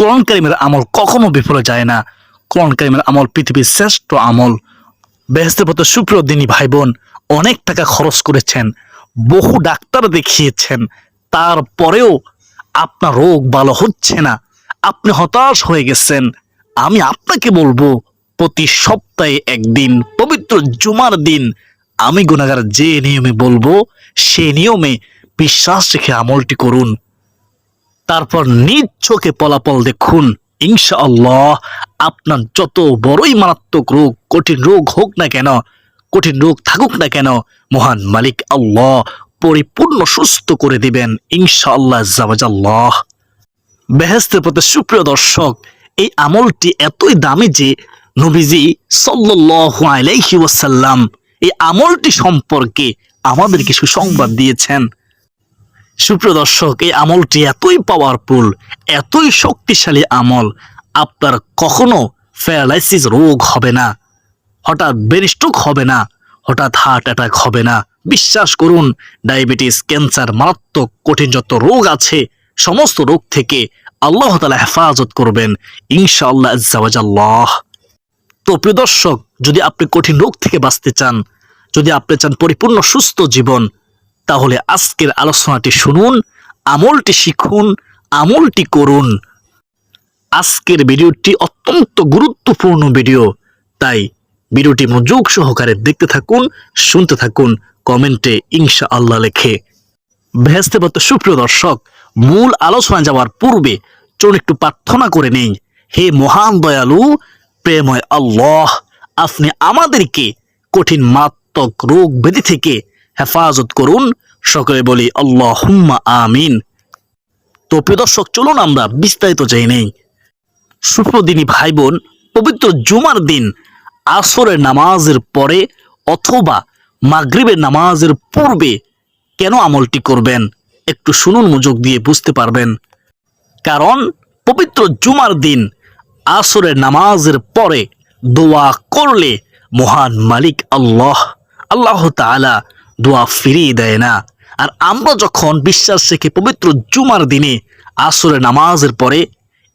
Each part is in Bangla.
কোরআন কারিমের আমল কখনো বিফলে যায় না। কোরআন কারিমের আমল পৃথিবীর শ্রেষ্ঠ আমল। বেহেস্তের পথে সুপ্রিয় ভাই বোন অনেক টাকা খরচ করেছেন, বহু ডাক্তার দেখিয়েছেন, তারপরেও আপনার রোগ ভালো হচ্ছে না। আপনি হতাশ হয়ে গেছেন। আমি আপনাকে বলব, প্রতি সপ্তাহে একদিন, পবিত্র জুমার দিন, আমি গুনাগার যে নিয়মে বলব, সে নিয়মে বিশ্বাস রেখে আমলটি করুন। তারপর নিজ চোখে পলাপল দেখুন। ইনশাআল্লাহ আপনার যত বড়ই মারাত্মক রোগ, কঠিন রোগ হোক না কেন, কঠিন রোগ থাকুক না কেন, মহান মালিক আল্লাহ পরিপূর্ণ সুস্থ করে দিবেন ইনশাআল্লাহ জাবাজাল্লাহ বেহেস্তের প্রতি সুপ্রিয় দর্শক, এই আমলটি এতই দামি যে নবীজি আলাইহি ওয়াসাল্লাম এই আমলটি সম্পর্কে আমাদের কিছু সংবাদ দিয়েছেন। সুপ্রিয় দর্শক, এই আমলটি এতই পাওয়ারফুল এতই শক্তিশালী আমল, আপনার কখনো প্যারালাইসিস রোগ হবে না, হঠাৎ ব্রেনস্ট্রোক হবে না, হঠাৎ হার্ট অ্যাটাক হবে না। বিশ্বাস করুন ডায়াবেটিস ক্যান্সার মারাত্মক কঠিন যত রোগ আছে, সমস্ত রোগ থেকে আল্লাহ তালা হেফাজত করবেন, ইনশাআল্লাহ আজ্জাওয়াজাল্লাহ তো প্রিয় দর্শক, যদি আপনি কঠিন রোগ থেকে বাঁচতে চান, যদি আপনি চান পরিপূর্ণ সুস্থ জীবন তাহলে আজকের আলোচনাটি শুনুন, আমলটি শিখুন, আমলটি করুন। আজকের ভিডিওটি অত্যন্ত গুরুত্বপূর্ণ ভিডিও, তাই ভিডিওটি মনোযোগ সহকারে দেখতে থাকুন, শুনতে থাকুন, কমেন্টে ইনশা আল্লাহ লেখে। ভেস্তে পথ সুপ্রিয় দর্শক, মূল আলোচনা যাওয়ার পূর্বে চলুন একটু প্রার্থনা করে নেই। হে মহান দয়ালু, প্রেময় আল্লাহ, আপনি আমাদেরকে কঠিন মাত্মক রোগ ব্যাধি থেকে হেফাজত করুন। সকলে বলি আল্লাহ হুম্মা আমিন। তো প্রিয় দর্শক, চলুন আমরা বিস্তারিত যাই নেই। সুপ্রদিনী ভাই বোন পবিত্র জুমার দিন, আসরের নামাজের পরে অথবা মাগরিবের নামাজের পূর্বে কেন আমলটি করবেন? একটু শুনুন, মনোযোগ দিয়ে বুঝতে পারবেন। কারণ পবিত্র জুমার দিন, আসরের নামাজের পরে দোয়া করলে মহান মালিক আল্লাহ। আল্লাহ তাআলা দোয়া ফিরিয়ে দেয় না। আর আমরা যখন বিশ্বাস রেখে পবিত্র জুমার দিনে আসরে নামাজের পরে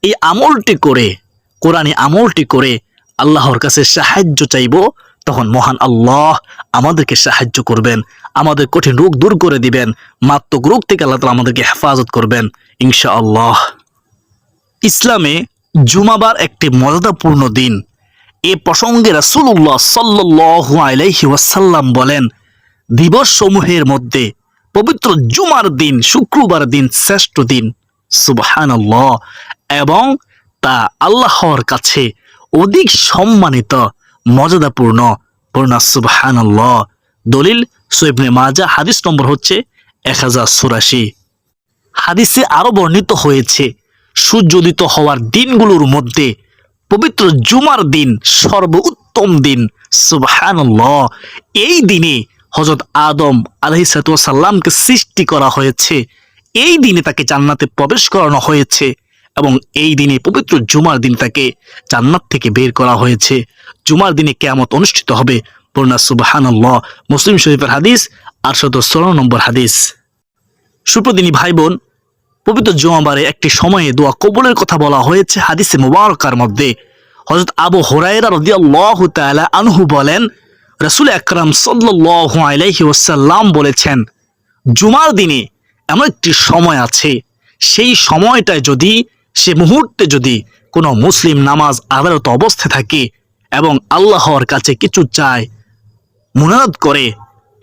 এই আমলটি করে, কোরআনে আমলটি করে আল্লাহর কাছে সাহায্য চাইব, তখন মহান আল্লাহ আমাদেরকে সাহায্য করবেন, আমাদের কঠিন রোগ দূর করে দিবেন মাত্মক রোগ থেকে আল্লাহ তাআলা আমাদেরকে হেফাজত করবেন ইনশা আল্লাহ ইসলামে জুমাবার একটি মর্যাদাপূর্ণ দিন। এ প্রসঙ্গে রাসূলুল্লাহ সাল্লাল্লাহু আলাইহি ওয়াসাল্লাম বলেন দিবস সমূহের মধ্যে পবিত্র জুমার দিন, শুক্রবার দিন, শ্রেষ্ঠ দিন। সুবহানাল্লাহ। এবং তা আল্লাহর কাছে অধিক সম্মানিত, মর্যাদাপূর্ণ। পূর্ণা সুবহানাল্লাহ। দলিল সৈবনে মাজা হাদিস নম্বর হচ্ছে এক হাজার চুরাশি। হাদিসে আরও বর্ণিত হয়েছে সূর্যোদিত হওয়ার দিনগুলোর মধ্যে পবিত্র জুমার দিন সর্বোত্তম দিন। সুবহানাল্লাহ। এই দিনে হজরত আদম আলহিসাল্লামকে সৃষ্টি করা হয়েছে। এই দিনে তাকে জান্নাতে প্রবেশ করানো হয়েছে এবং এই দিনে পবিত্র জুমার দিন তাকে জান্নাত থেকে বের করা হয়েছে। জুমার দিনে কেয়ামত অনুষ্ঠিত হবে। পূর্ণা সুবহানাল্লাহ। মুসলিম শরীফের হাদিস, আটশত ষোলো নম্বর হাদিস। সুপ্রদিনী ভাই বোন পবিত্র জুমাবারে একটি সময়ে দোয়া কবুলের কথা বলা হয়েছে হাদিসে মুবারকার মধ্যে। হজরত আবু হুরায়রা রাদিয়াল্লাহু তাআলা আনহু বলেন রাসূল আকরাম সাল্লাল্লাহু আলাইহি ওয়াসাল্লাম বলেছেন, জুমার দিনে এমন একটি সময় আছে, সেই সময়টায় যদি, সে মুহূর্তে যদি কোনো মুসলিম নামাজ আদালত অবস্থায় থাকে এবং আল্লাহর কাছে কিছু চায় মুনাদ করে,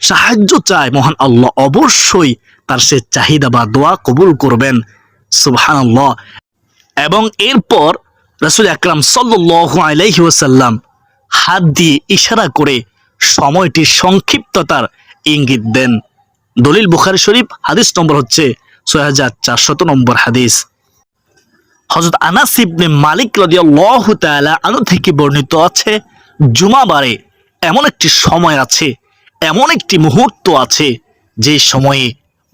সাহায্য চায়, মহান আল্লাহ অবশ্যই তার সে চাহিদা বা দোয়া কবুল করবেন। সুবহানাল্লাহ। এবং এরপর রাসূল আকরাম সাল্লাল্লাহু আলাইহি ওয়াসাল্লাম হাত দিয়ে ইশারা করে সময়টির সংক্ষিপ্ততার ইঙ্গিত দেন। দলিল বুখারী শরীফ, হাদিস নম্বর হচ্ছে ছয় হাজার চারশত নম্বর হাদিস। হজরত আনাস মালিক আনু থেকে বর্ণিত আছে, জুমাবারে এমন একটি সময় আছে, এমন একটি মুহূর্ত আছে, যে সময়ে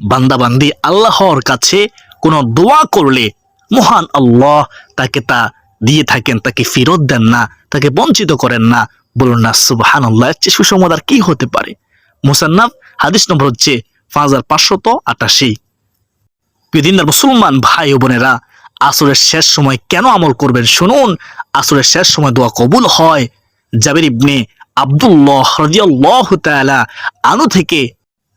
বান্দাবান্দি আল্লাহর কাছে কোনো দোয়া করলে মহান আল্লাহ তাকে তা দিয়ে থাকেন, তাকে ফেরত দেন না, তাকে বঞ্চিত করেন না বলুন না সুবাহান আল্লাহ চেয়ে সুসংবাদ আর কি হতে পারে? মুসান্নাফ, হাদিস নম্বর হচ্ছে পাঁচ হাজার পাঁচশত আটাশি। প্রিয়দিনদার মুসলমান ভাই ও বোনেরা, আসরের শেষ সময় কেন আমল করবেন? শুনুন, আসরের শেষ সময় দোয়া কবুল হয় জাবির ইবনে আব্দুল্লাহ রাদিয়াল্লাহু তাআলা আনু থেকে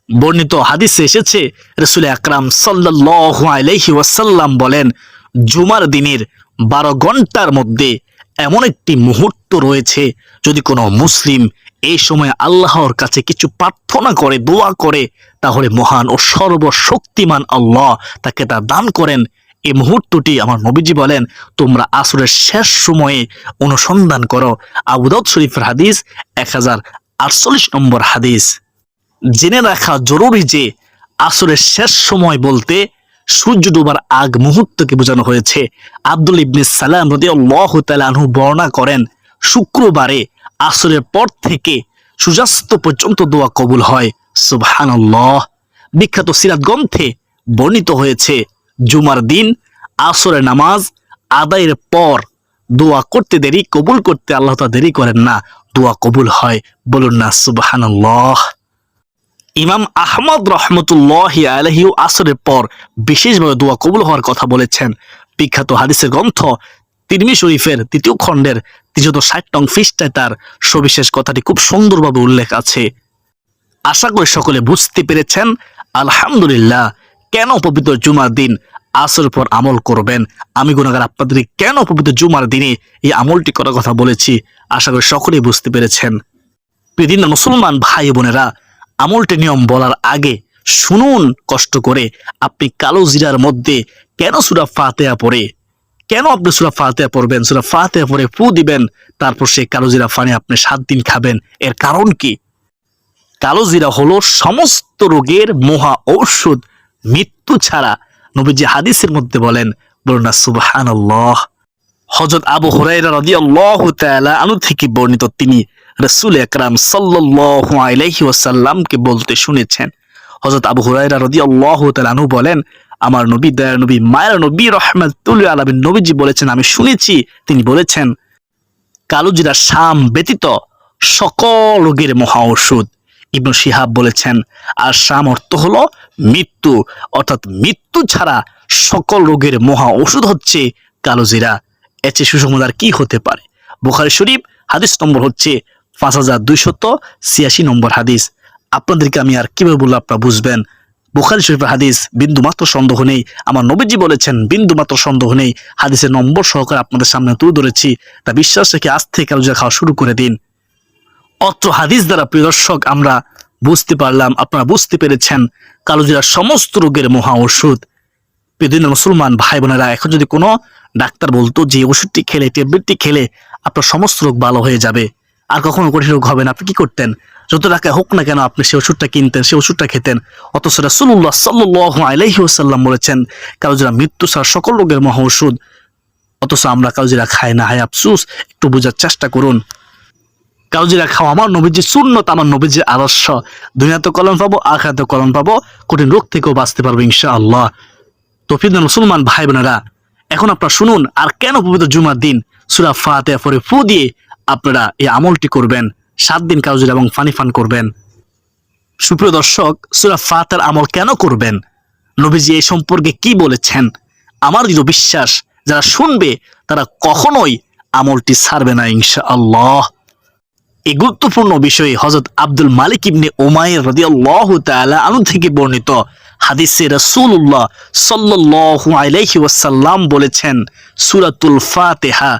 বর্ণিত হাদিসে এসেছে, রসুল আকরাম সাল্লাল্লাহু আলাইহি ওয়াসাল্লাম বলেন, জুমার দিনের বারো ঘণ্টার মধ্যে এমন একটি মুহূর্ত রয়েছে। যদি কোনো মুসলিম এই সময় আল্লাহর কাছে কিছু প্রার্থনা করে, দোয়া করে, তাহলে মহান ও সর্বশক্তিমান আল্লাহ তাকে তা দান করেন। এই মুহূর্তটি আমার নবীজি বলেন, তোমরা আসরের শেষ সময়ে অনুসন্ধান করো। আবুদাউদ শরীফের হাদিস এক হাজার আটচল্লিশ নম্বর হাদিস। জেনে রাখা জরুরি যে আসরের শেষ সময় বলতে সূর্য ডোবার আগ মুহূর্তকে বোঝানো হয়েছে। আব্দুল ইবনে সালাম রদি আল্লাহ তালু বর্ণনা করেন শুক্রবারে আসরের পর থেকে সূর্যাস্ত পর্যন্ত দোয়া কবুল হয়। সুবহানাল্লাহ। বিখ্যাত সিরাত গ্রন্থে বর্ণিত হয়েছে, জুমার দিন, আসরের নামাজ, আদায়ের পর দোয়া করতে দেরি, কবুল করতে আল্লাহ তা দেরি করেন না, দোয়া কবুল হয়। বলুন না, সুবহানাল্লাহ। ইমাম আহমদ রহমতুল্লাহ আলহিউ আসরের পর বিশেষভাবে দোয়া কবুল হওয়ার কথা বলেছেন। বিখ্যাত হাদিসের গ্রন্থ তিরমি শরীফের তৃতীয় খণ্ডের তিনশত ষাট টং ফিস্টায় তার সবিশেষ কথাটি খুব সুন্দরভাবে উল্লেখ আছে। আশা করি সকলে বুঝতে পেরেছেন, আলহামদুলিল্লাহ, কেন পবিত্র জুমার দিন আসর পর আমল করবেন? আমি গুণাগার আপনাদের কেন পবিত্র জুমার দিনে এই আমলটি করার কথা বলেছি? আশা করি সকলেই বুঝতে পেরেছেন। পৃথিবীর মুসলমান ভাই বোনেরা, আমলটি নিয়ম বলার আগে শুনুন কষ্ট করে। আপনি কালো জিরার মধ্যে কেন সুরা ফাতেয়া পড়ে? কেন আপনি সুরা ফাতেয়া পড়বেন? সুরা ফাতেয়া পড়ে ফু দিবেন, তারপর সেই কালো জিরা ফানে আপনি সাত দিন খাবেন। এর কারণ কি? কালো জিরা হলো সমস্ত রোগের মহা ঔষধ, মৃত্যু ছাড়া। নবীজি হাদিসের মধ্যে বলেন, বলুন না, সুবহানাল্লাহ। হজরত আবু হুরাইরা থেকে বর্ণিত তিনি রসুল একরাম সাল্লাল্লাহু আলাইহি বলতে শুনেছেন। হযরত আবু হুরায়রা রাদিয়াল্লাহু তাআলা আনহু বলেন আমার নবী, দয়ার নবী, মায়ের নবী রহমাতুল আলামিন নবীজি বলেছেন, আমি শুনেছি, তিনি বলেছেন, কালোজিরা শাম ব্যতীত সকল রোগের মহা ওষুধ ইবনু শিহাব বলেছেন, আর শাম অর্থ হলো মৃত্যু, অর্থাৎ মৃত্যু ছাড়া সকল রোগের মহা ওষুধ হচ্ছে কালোজিরা। এর চেয়ে সুসমাদার কি হতে পারে? বুখারী শরীফ, হাদিস নম্বর হচ্ছে পাঁচ হাজার দুইশত ছিয়াশি নম্বর হাদিস। আপনাদেরকে আমি আর কীভাবে বলব, আপনারা বুঝবেন। বুখারি শরীফের হাদিস বিন্দু মাত্র সন্দেহ নেই। আমার নবীজি বলেছেন বিন্দু মাত্র সন্দেহ নেই। হাদিসের নম্বর সহকারে আপনাদের সামনে তুলে ধরেছি। তা বিশ্বাস রেখে আজ থেকে কালুজা খাওয়া শুরু করে দিন। অত্র হাদিস দ্বারা প্রিয় দর্শক, আমরা বুঝতে পারলাম, আপনারা বুঝতে পেরেছেন কালোজিরার সমস্ত রোগের মহা ওষুধ। পৃথিবীর মুসলমান ভাই বোনেরা, এখন যদি কোনো ডাক্তার বলতো যে ওষুধটি খেলে ট্যাবলেটটি খেলে আপনার সমস্ত রোগ ভালো হয়ে যাবে। আর কখনো কঠিন রোগ হবে না। আপনি কি করতেন? যত টাকা হোক না কেন আপনি সেই ওষুধটা কিনতেন সেই ওষুধটা খেতেন। অথচ রাসূলুল্লাহ সাল্লাল্লাহু আলাইহি ওয়াসাল্লাম বলেছেন কালোজিরা মৃত্যু ছাড়া সকল রোগের মহা ওষুধ, অথচ আমরা কালোজিরা খাই না হায় আফসুস, একটু বোঝার চেষ্টা করুন। কাউজিরা খাওয়া আমার নবীজির সুন্নত, আমার নবীজির আদর্শ। দুনিয়াতে কলম পাবো আখাতে কলম পাবো, কঠিন রোগ থেকেও বাঁচতে পারব ইনশা আল্লাহ তো ফির মুসলমান ভাই বোনেরা এখন আপনারা শুনুন, আর কেন পবিত্র জুমার দিন, সুরা ফাতে পরে ফু দিয়ে আপনারা এই আমলটি করবেন? সাত দিন কাউজিরা এবং ফানি ফান করবেন। সুপ্রিয় দর্শক, সুরা ফাতের আমল কেন করবেন? নবীজি এই সম্পর্কে কি বলেছেন? আমার দৃঢ় বিশ্বাস, যারা শুনবে, তারা কখনোই আমলটি ছাড়বে না ইনশা আল্লাহ এই গুরুত্বপূর্ণ বিষয়ে হজরত আব্দুল মালিক ইবনে ওমায়ের রাদিয়াল্লাহু আনু থেকে বর্ণিত হাদিসে রাসূলুল্লাহ সাল্লাল্লাহু আলাইহি ওয়াসাল্লাম বলেছেন, সুরাতুল ফাতেহা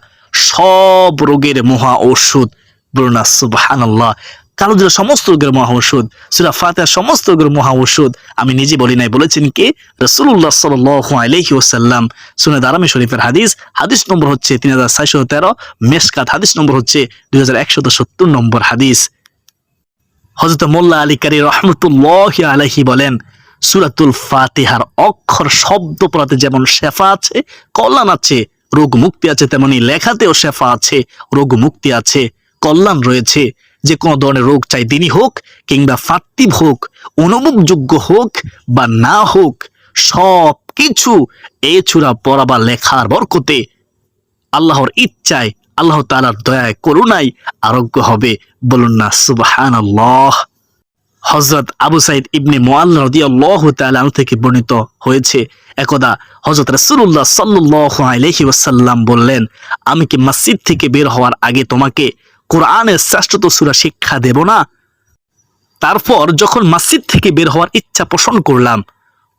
সব রোগের মহা ঔষধ। বলুন না, সুবহানাল্লাহ। কালো দিল সমস্ত রোগের মহা ঔষধ সূরা ফাতিহা সমস্ত রোগের মহা ঔষধ আমি নিজে বলি নাই, বলেছেন আলাইহি ওয়াসাল্লাম। সুনে দারামি শরীফের হাদিস হাদিস নম্বর হচ্ছে তিন হাজার তেরো, মেসকাত হাদিস নম্বর হচ্ছে দুই হাজার একশত সত্তর নম্বর হাদিস। হজরত মোল্লা আলী কারি রহমতুল্লাহ আলাহি বলেন, সুরাতুল ফাতিহার অক্ষর শব্দ পড়াতে যেমন শেফা আছে, কল্যাণ আছে রোগ মুক্তি আছে তেমনি লেখাতেও শেফা আছে রোগ মুক্তি আছে। কল্যাণ রয়েছে। যে কোনো ধরনের রোগ চাই তিনি হোক, কিংবা ফাত্তিব হোক অনুভবযোগ্য হোক, বা না হোক সব কিছু এ চূড়া পড়া বা লেখার বরকতে আল্লাহর ইচ্ছায়, আল্লাহ তালার দয়ায়, করুণায় আরোগ্য হবে। বলুন না সুবাহান আল্লাহ হজরত আবু সাইদ ইবনে মোয়াল্লা থেকে বর্ণিত হয়েছে, একদা হজরত রাসূলুল্লাহ সাল্লাল্লাহু আলাইহি ওয়াসাল্লাম বললেন, আমি কি মসজিদ থেকে বের হওয়ার আগে তোমাকে কোরআনের শ্রেষ্ঠত সুরা শিক্ষা দেব না? তারপর যখন মসজিদ থেকে বের হওয়ার ইচ্ছা পোষণ করলাম,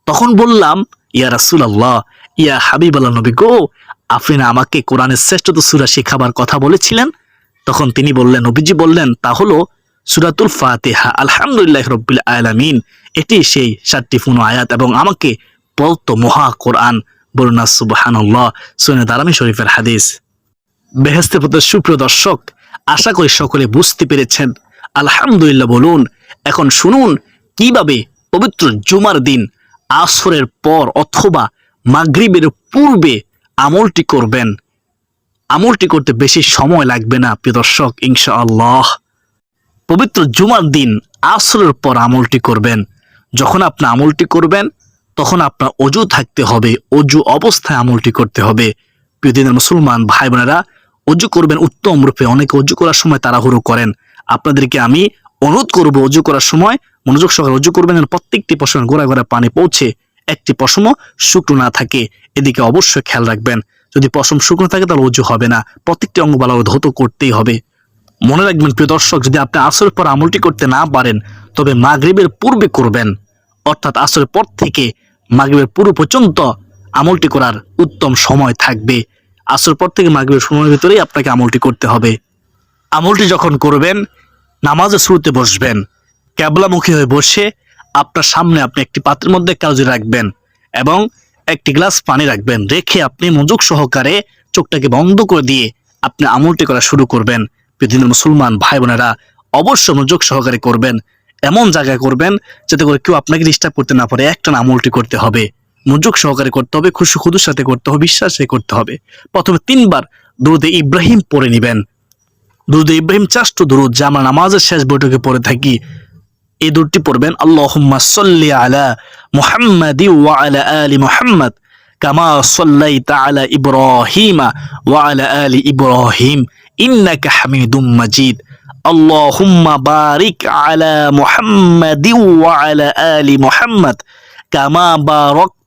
তখন বললাম, ইয়া রাসূলুল্লাহ, ইয়া হাবিবাল্লাহ নবী গো, আপনি না আমাকে কোরআনের শ্রেষ্ঠত সূরা শেখাবার কথা বলেছিলেন? তখন তিনি বললেন, নবীজি বললেন, তা হলো সুরাতুল ফাতিহা, আলহামদুলিল্লাহ রব্বিল আলামিন। এটি সেই সাতটি ফুনো আয়াত এবং আমাকে বলতো মহা কোরআন। বলুনা সুবহানাল্লাহ সুনে দারামি শরীফের হাদিস। বেহেস্তের প্রতি সুপ্রিয় দর্শক আশা করি সকলে বুঝতে পেরেছেন। আলহামদুলিল্লাহ বলুন, এখন শুনুন, কীভাবে পবিত্র জুমার দিন, আসরের পর অথবা মাগরিবের পূর্বে আমলটি করবেন। আমলটি করতে বেশি সময় লাগবে না, প্রিয় দর্শক, ইনশাআল্লাহ। পবিত্র জুমার দিন, আসরের পর আমলটি করবেন। যখন আপনি আমলটি করবেন, তখন আপনার অজু থাকতে হবে, অজু অবস্থায় আমলটি করতে হবে। প্রিয় দিনের মুসলমান ভাই বোনেরা অজু করবেন উত্তম রূপে। অনেকে অজু করার সময় তাড়াহুড়ো করেন। আপনাদেরকে আমি অনুরোধ করব অজু করার সময় মনোযোগ সহকারে অজু করবেন প্রত্যেকটি পশমের গোড়া গোড়া পানি পৌঁছে একটি পশমও শুকনো না থাকে। এদিকে অবশ্যই খেয়াল রাখবেন, যদি পশম শুকনো থাকে তাহলে অজু হবে না। প্রত্যেকটি অঙ্গ ভালো ধৌত করতেই হবে। মনে রাখবেন, প্রিয় দর্শক, যদি আপনি আসরের পর আমলটি করতে না পারেন, তবে মাগরিবের পূর্বে করবেন। অর্থাৎ আসরের পর থেকে মাগরিবের পূর্ব পর্যন্ত আমলটি করার উত্তম সময় থাকবে। আসর পর থেকে মাগরিবের সময়ের ভিতরেই আপনাকে আমলটি করতে হবে। আমলটি যখন করবেন, নামাজের শুরুতে বসবেন। ক্যাবলামুখী হয়ে বসে আপনার সামনে আপনি একটি পাত্রের মধ্যে কাগজি রাখবেন এবং একটি গ্লাস পানি রাখবেন। রেখে আপনি মনোযোগ সহকারে চোখটাকে বন্ধ করে দিয়ে আপনি আমলটি করা শুরু করবেন। পৃথিবীর মুসলমান ভাই বোনেরা অবশ্যই মনোযোগ সহকারে করবেন। এমন জায়গায় করবেন যাতে করে কেউ আপনাকে ডিস্টার্ব করতে না পারে একটা আমলটি করতে হবে। মনোযোগ সহকারে করতে হবে খুশি খুদুর সাথে করতে হবে বিশ্বাসে করতে হবে প্রথমে তিনবার দুরুদে ইব্রাহিম পড়ে নেবেন দুরুদে ইব্রাহিম চাষ্ট দুরুদ যা আমরা নামাজের শেষ বৈঠকে পড়ে থাকি এই দুটি পড়বেন আল্লাহুম্মা সাল্লি আলা মুহাম্মাদি ওয়া আলা আলি মুহাম্মদ কামা সাল্লাইতা আলা ইব্রাহিমা ওয়া আলা আলি ইব্রাহিম ইন্নাকা হামিদুম মাজিদ اللهم بارك على محمد وعلى آل محمد كما باركت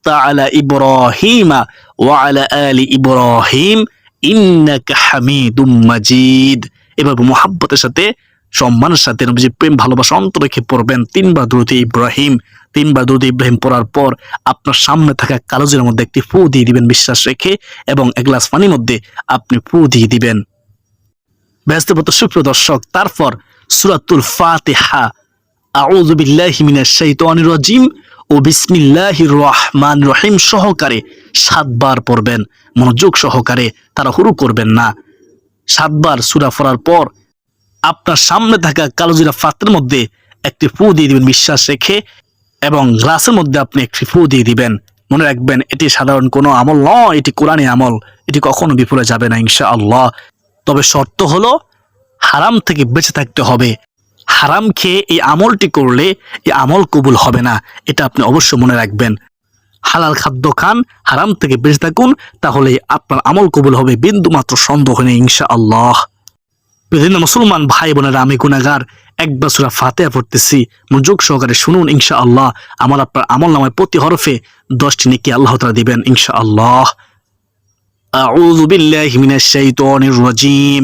মোহাব্বতের সাথে, সম্মানের সাথে প্রেম, ভালোবাসা পড়বেন। তিনবার দ্রুত ইব্রাহিম তিনবার দ্রুত ইব্রাহিম পড়ার পর আপনার সামনে থাকা কালোজের মধ্যে একটি ফু দিয়ে দিবেন বিশ্বাস রেখে এবং এক গ্লাস পানির মধ্যে আপনি ফু দিয়ে দিবেন। ব্যস্তপত সুপ্রিয় দর্শক, তারপর সুরাতুল ফাতেহা। আউযু বিল্লাহি মিনাশ শাইতানির ও বিসমিল্লাহির রহমান রহিম সহকারে সাতবার পড়বেন, মনোযোগ সহকারে তারা হুরু করবেন না। সাতবার সুরা পড়ার পর আপনার সামনে থাকা কালোজিরা পাত্রের মধ্যে একটি ফু দিয়ে দিবেন বিশ্বাস রেখে এবং গ্লাসের মধ্যে আপনি একটি ফু দিয়ে দিবেন। মনে রাখবেন, এটি সাধারণ কোনো আমল নয়, এটি কোরআনী আমল, এটি কখনো বিফলে যাবে না ইনশা আল্লাহ তবে শর্ত হলো, হারাম থেকে বেঁচে থাকতে হবে। হারাম খেয়ে এই আমলটি করলে এই আমল কবুল হবে না এটা আপনি অবশ্যই মনে রাখবেন হালাল খাদ্য খান হারাম থেকে বেঁচে থাকুন তাহলে আপনার আমল কবুল হবে বিন্দু মাত্র সন্দেহ নেই ইনশা আল্লাহ বিভিন্ন মুসলমান ভাই বোনেরা আমি গুনাগার একবার সুরা ফাতেহা পড়তেছি মনোযোগ সহকারে শুনুন ইনশা আল্লাহ আমার আপনার আমল নামায় প্রতি হরফে দশটি নেকি আল্লাহ তালা দিবেন ইনশা আল্লাহ أعوذ بالله من الشيطان الرجيم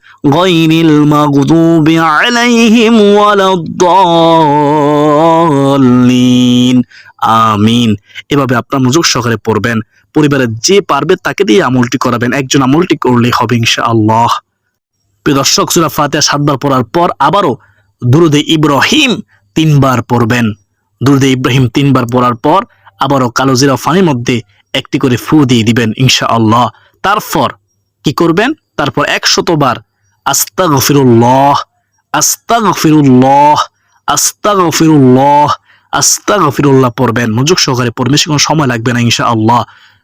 غير المغضوب عليهم ولا الضالين আমিন এভাবে আপনার মনোযোগ সহকারে পড়বেন পরিবারের যে পারবে তাকে দিয়ে আমলটি করাবেন একজন আমলটি করলেই হবে ইনশাআল্লাহ প্রিয় দর্শক সুরা ফাতিহা সাতবার পড়ার পর আবারও দুরুদে ইব্রাহিম তিনবার পড়বেন দুরুদে ইব্রাহিম তিনবার পড়ার পর আবারও কালো জিরা ফানির মধ্যে একটি করে ফু দিয়ে দিবেন ইনশা আল্লাহ তারপর কি করবেন তারপর একশতবার আস্তা গফিরুল্লাহ আস্তা গফিরুল্লাহ আস্তাগফিরুল্লাহ আস্তাগফিরুল্লাহ পড়বেন। মনোযোগ সহকারে পড়বেন সে কোনো সময় লাগবে না, ইনশাআল্লাহ।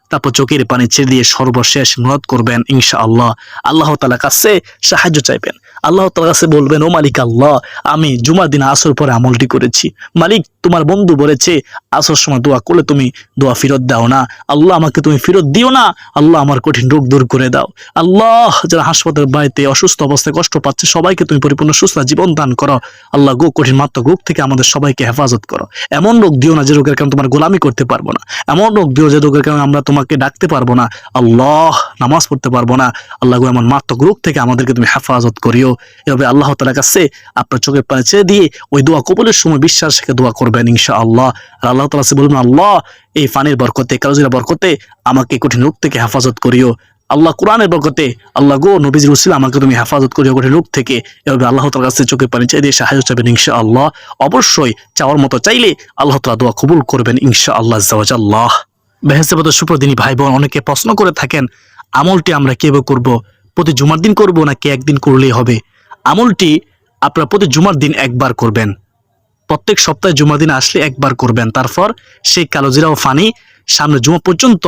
তারপর চোখের পানি ছেড়ে দিয়ে সর্বশেষ মনত করবেন, ইনশাআল্লাহ। আল্লাহ আল্লাহ তালা কাছে সাহায্য চাইবেন। আল্লাহ তাআলার কাছে বলবেন, ও মালিক আল্লাহ, আমি জুমার দিন আসর পরে আমলটি করেছি। মালিক, তোমার বন্ধু বলেছে, আসর সময় দোয়া করলে তুমি দোয়া ফেরত দাও না। আল্লাহ আমাকে তুমি ফেরত দিও না। আল্লাহ আমার কঠিন রোগ দূর করে দাও। আল্লাহ যারা হাসপাতাল বাড়িতে অসুস্থ অবস্থায় কষ্ট পাচ্ছে, সবাইকে তুমি পরিপূর্ণ সুস্থ জীবন দান করো। আল্লাহ গো কঠিন মাত্র রোগ থেকে আমাদের সবাইকে হেফাজত করো। এমন রোগ দিও না যে রোগের কারণে তোমার গোলামি করতে পারব না। এমন রোগ দিও যে রোগের কারণে আমরা তোমাকে ডাকতে পারব না। আল্লাহ নামাজ পড়তে পারব না। আল্লাহ গো এমন মাত্র রোগ থেকে আমাদেরকে তুমি হেফাজত করিও। এভাবে আল্লাহ তালার কাছে আপনার চোখের পানি ছেড়ে দিয়ে ওই দোয়া কবলের সময় বিশ্বাস রেখে দোয়া করবেন ইনশা আল্লাহ আর আল্লাহ তালা বলবেন, আল্লাহ, এই ফানির বরকতে কারোজিরা বরকতে আমাকে কঠিন রোগ থেকে হেফাজত করিও। আল্লাহ কোরআনের বরকতে, আল্লাহ গো নবীজির উসিল আমাকে তুমি হেফাজত করিও কঠিন রোগ থেকে। এভাবে আল্লাহ তালার কাছে চোখের পানি চেয়ে দিয়ে সাহায্য চাইবেন ইনশা আল্লাহ অবশ্যই চাওয়ার মতো চাইলে আল্লাহ তালা দোয়া কবুল করবেন ইনশা আল্লাহ জাওয়াজাল্লাহ বেহেস্তেবত সুপ্রদিনী ভাই বোন অনেকে প্রশ্ন করে থাকেন, আমলটি আমরা কীভাবে করব? প্রতি জুমার দিন করব নাকি একদিন করলেই হবে? আমলটি আপনারা প্রতি জুমার দিন একবার করবেন। প্রত্যেক সপ্তাহে জুমার দিন আসলে একবার করবেন। তারপর সেই কালোজিরা ও ফানি সামনে জুমা পর্যন্ত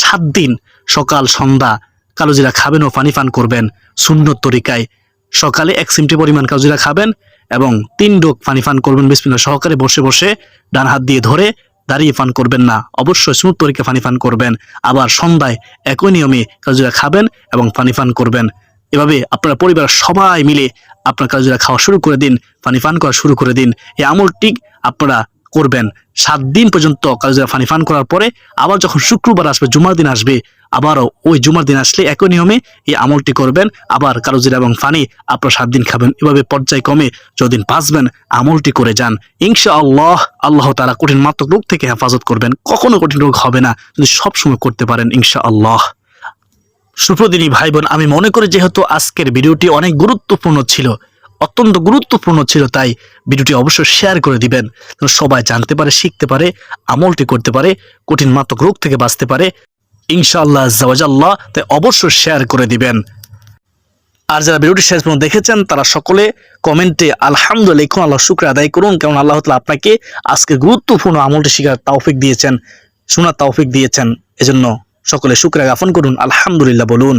সাত দিন সকাল, সন্ধ্যা কালোজিরা খাবেন ও ফানি পান করবেন। শূন্য তরিকায় সকালে এক সিমটি পরিমাণ কালোজিরা খাবেন এবং তিন ডোক পানি পান করবেন। বিসমিল্লাহ সহকারে বসে বসে ডান হাত দিয়ে ধরে দাঁড়িয়ে পান করবেন না। অবশ্যই স্মুথ তরিকে পানি পান করবেন। আবার সন্ধ্যায় একই নিয়মে কাজুরা খাবেন এবং পানি পান করবেন। এভাবে আপনার পরিবারের সবাই মিলে আপনার কাজুরা খাওয়া শুরু করে দিন পানি পান করা শুরু করে দিন। এই আমলটি আপনারা করবেন। সাত দিন পর্যন্ত কাজুরা পানি পান করার পরে আবার যখন শুক্রবার আসবে, জুমার দিন আসবে, আবারও ওই জুমার দিন আসলে একই নিয়মে এই আমলটি করবেন, আবার কালোজিরা এবং ফানি আপনার সাত দিন খাবেন। এভাবে পর্যায়ক্রমে যদিন বাঁচবেন আমলটি করে যান। ইনশা আল্লাহ আল্লাহ তারা কঠিন মাত্রক রোগ থেকে হেফাজত করবেন। কখনো কঠিন রোগ হবে না যদি সবসময় করতে পারেন ইনশা আল্লাহ সুপ্রদিনী ভাই বোন আমি মনে করি যেহেতু আজকের ভিডিওটি অনেক গুরুত্বপূর্ণ ছিল অত্যন্ত গুরুত্বপূর্ণ ছিল, তাই ভিডিওটি অবশ্যই শেয়ার করে দিবেন। সবাই জানতে পারে, শিখতে পারে, আমলটি করতে পারে, কঠিন মাত্রক রোগ থেকে বাঁচতে পারে। ইনশাআল্লাহ জাওয়াজাল্লাহ তাই অবশ্যই শেয়ার করে দিবেন। আর যারা ভিডিওটি শেষ পর্যন্ত দেখেছেন, তারা সকলে কমেন্টে আলহামদুলিল্লাহ লিখুন আল্লাহ শুক্র আদায় করুন, কারণ আল্লাহ তালা আপনাকে আজকে গুরুত্বপূর্ণ আমলটি শিখার তৌফিক দিয়েছেন, শোনার তৌফিক দিয়েছেন। এজন্য সকলে শুক্রিয়া জ্ঞাপন করুন, আলহামদুলিল্লাহ বলুন।